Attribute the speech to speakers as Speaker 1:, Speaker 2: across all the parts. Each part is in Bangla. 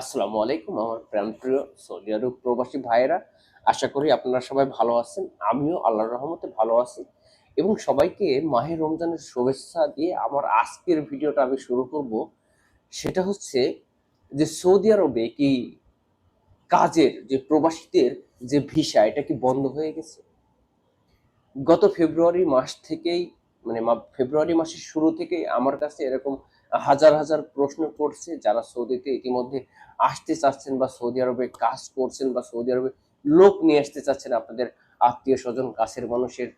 Speaker 1: আসসালামু আলাইকুম, আমার প্রাণপ্রিয় সৌদি আরব প্রবাসী ভাইয়েরা। আশা করি আপনারা সবাই ভালো আছেন, আমিও আল্লাহর রহমতে ভালো আছি। এবং সবাইকে মাহে রমজানের শুভেচ্ছা দিয়ে আমার আজকের ভিডিওটা আমি শুরু করব। সেটা হচ্ছে যে সৌদি আরবে কি কাজের, যে প্রবাসীদের যে ভিসা, এটা কি বন্ধ হয়ে গেছে? গত ফেব্রুয়ারি মাস থেকেই মানে ফেব্রুয়ারি মাসের শুরু থেকেই আমার কাছে এরকম হাজার হাজার প্রশ্ন করছে, যারা সৌদিতে ইতিমধ্যে আসতে চাচ্ছেন বা সৌদি আরবে কাজ করছেন বা সৌদি আরবে লোক নিয়ে আসতে চাচ্ছেন, আপনাদের আত্মীয় স্বজন, কাছের মানুষের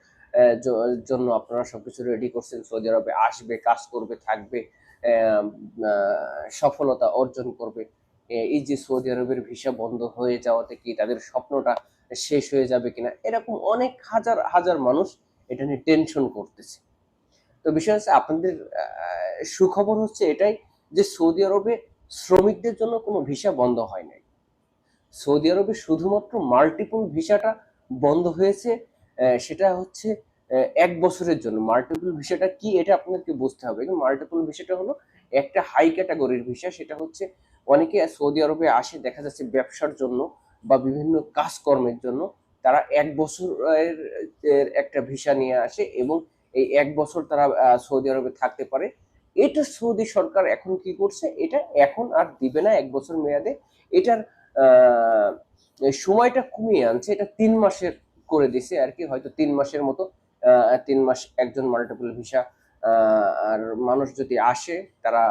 Speaker 1: জন্য আপনারা সবকিছু রেডি করছেন, সৌদি আরবে আসবে, কাজ করবে, থাকবে সফলতা অর্জন করবে। এই যে সৌদি আরবের ভিসা বন্ধ হয়ে যাওয়াতে কি তাদের স্বপ্নটা শেষ হয়ে যাবে কিনা, এরকম অনেক হাজার হাজার মানুষ এটা নিয়ে টেনশন করতেছে। তো বিষয় হচ্ছে আপনাদের সুখবর হচ্ছে এটাই যে সৌদি আরবে শ্রমিকদের জন্য কোনো ভিসা বন্ধ হয় নাই। সৌদি আরবে শুধুমাত্র মাল্টিপল ভিসাটা বন্ধ হয়েছে সেটা হচ্ছে এক বছরের জন্য। মাল্টিপল ভিসাটা কি এটা আপনাদেরকে বুঝতে হবে। মাল্টিপল ভিসাটা হলো একটা হাই ক্যাটাগরির ভিসা, সেটা হচ্ছে অনেকে সৌদি আরবে আসে, দেখা যাচ্ছে ব্যবসার জন্য বা বিভিন্ন কাজকর্মের জন্য, তারা এক বছরের একটা ভিসা নিয়ে আসে এবং এই এক বছর তারা সৌদি আরবে থাকতে পারে। এটা সৌদি সরকার এখন কি করছে? এটা এখন আর দিবে না এক বছর মেয়াদে। এটার সময়টা কমিয়ে আনছে। এটা তিন মাসের করে দিছে আর কি। হয়তো তিন মাসের মতো তিন মাস একজন মাল্টিপল ভিসা আর মানুষ যদি আসে, তারা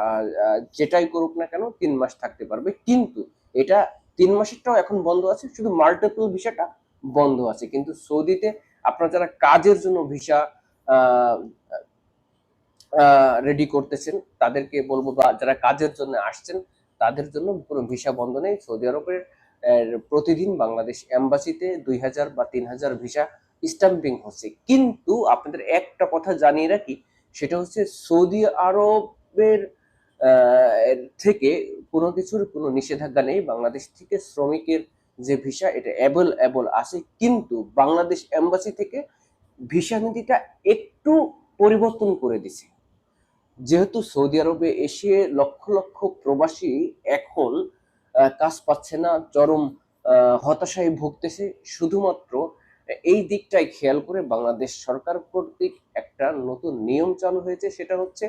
Speaker 1: যেটাই করুক না কেন তিন মাস থাকতে পারবে। কিন্তু এটা তিন মাসেরটাও এখন বন্ধ আছে। শুধু মাল্টিপল ভিসাটা বন্ধ আছে। কিন্তু সৌদিতে আপনারা যারা কাজের জন্য ভিসা রেডি করতেছেন। তাদেরকে বলব বা যারা কাজের জন্য আসছেন, তাদের জন্য কোনো ভিসা বন্ধ নেই। সৌদি আরবের প্রতিদিন বাংলাদেশ এম্বাসিতে দুই হাজার বা তিন হাজার ভিসা স্ট্যাম্পিং হচ্ছে। কিন্তু আপনাদের একটা কথা জানিয়ে রাখি, সেটা হচ্ছে সৌদি আরবের থেকে কোনো কিছুর কোনো নিষেধাজ্ঞা নেই। বাংলাদেশ থেকে শ্রমিকের যে ভিসা, এটা অ্যাবল অ্যাবল আছে। কিন্তু বাংলাদেশ এম্বাসি থেকে ভিসা নীতিটা একটু পরিবর্তন করে দিছে। যেহেতু সৌদি আরবে এসে লক্ষ লক্ষ প্রবাসী এখন কাজ পাচ্ছে না, চরম হতাশায় ভুগতেছে, শুধুমাত্র এই দিকটাই খেয়াল করে বাংলাদেশ সরকার কর্তৃক একটা নতুন নিয়ম চালু হয়েছে, সেটা হচ্ছে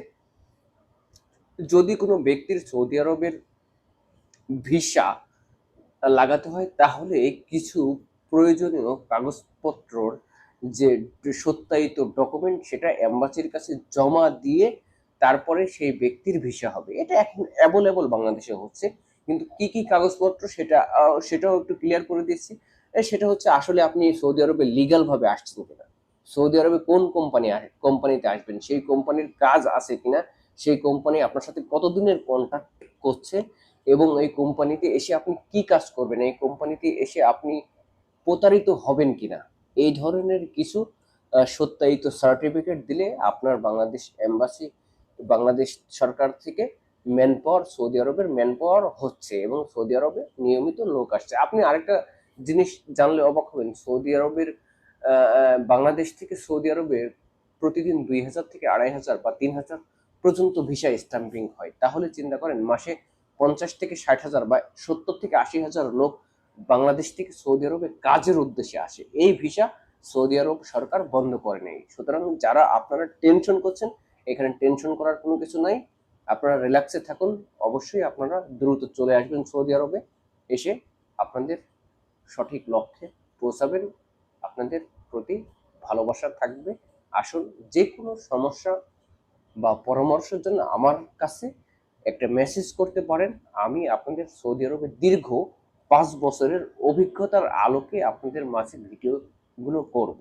Speaker 1: যদি কোনো ব্যক্তির সৌদি আরবের ভিসা লাগাতে হয়, তাহলে কিছু প্রয়োজনীয় কাগজপত্রর যে সত্যায়িত ডকুমেন্ট সেটা এম্বাসির কাছে জমা দিয়ে তারপরে সেই ব্যক্তির ভিসা হবে। এটা এখন অ্যাভেলেবল বাংলাদেশে হচ্ছে। কিন্তু কি কি কাগজপত্র সেটা সেটাও একটু ক্লিয়ার করে দিচ্ছি। সেটা হচ্ছে আসলে আপনি সৌদি আরবে লিগাল ভাবে আসছেন কিনা? সৌদি আরবে কোন কোম্পানি কোম্পানিতে আসবেন? সেই কোম্পানির কাজ আছে কিনা? সেই কোম্পানি আপনার সাথে কতদিনের কন্ট্যাক্ট করছে? এবং এই কোম্পানিতে এসে আপনি কি কাজ করবেন? এই কোম্পানিতে এসে আপনি প্রতারিত হবেন কিনা? এই ধরনের কিছু সত্যায়িত সার্টিফিকেট দিলে আপনার বাংলাদেশ এম্বাসি বাংলাদেশ সরকার থেকে ম্যান পাওয়ার সৌদি আরবের ম্যান পাওয়ার হচ্ছে এবং সৌদি আরবে নিয়মিত লোক আসছে। আপনি আরেকটা জিনিস জানলে অবাক হবেন। সৌদি আরবের বাংলাদেশ থেকে সৌদি আরবে প্রতিদিন দুই হাজার থেকে আড়াই হাজার বা তিন হাজার পর্যন্ত ভিসা স্টাম্পিং হয়। তাহলে চিন্তা করেন, মাসে পঞ্চাশ থেকে ষাট হাজার বা সত্তর থেকে আশি হাজার লোক বাংলাদেশ থেকে সৌদি আরবে কাজের উদ্দেশ্যে আসে। এই ভিসা সৌদি আরব সরকার বন্ধ করে নেই সুতরাং যারা আপনারা টেনশন করছেন, এখানে টেনশন করার কোনো কিছু নাই। আপনারা রিল্যাক্সে থাকুন। অবশ্যই আপনারা দ্রুত চলে আসবেন সৌদি আরবে। এসে আপনাদের সঠিক লক্ষ্যে পৌঁছাবেন। আপনাদের প্রতি ভালোবাসা থাকবে। আসুন যে কোনো সমস্যা বা পরামর্শের জন্য আমার কাছে একটা মেসেজ করতে পারেন। আমি আপনাদের সৌদি আরবে দীর্ঘ পাঁচ বছরের অভিজ্ঞতার আলোকে আপনাদের মাঝে ভিডিওগুলো করব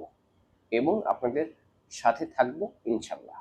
Speaker 1: এবং আপনাদের সাথে থাকব ইনশাল্লাহ।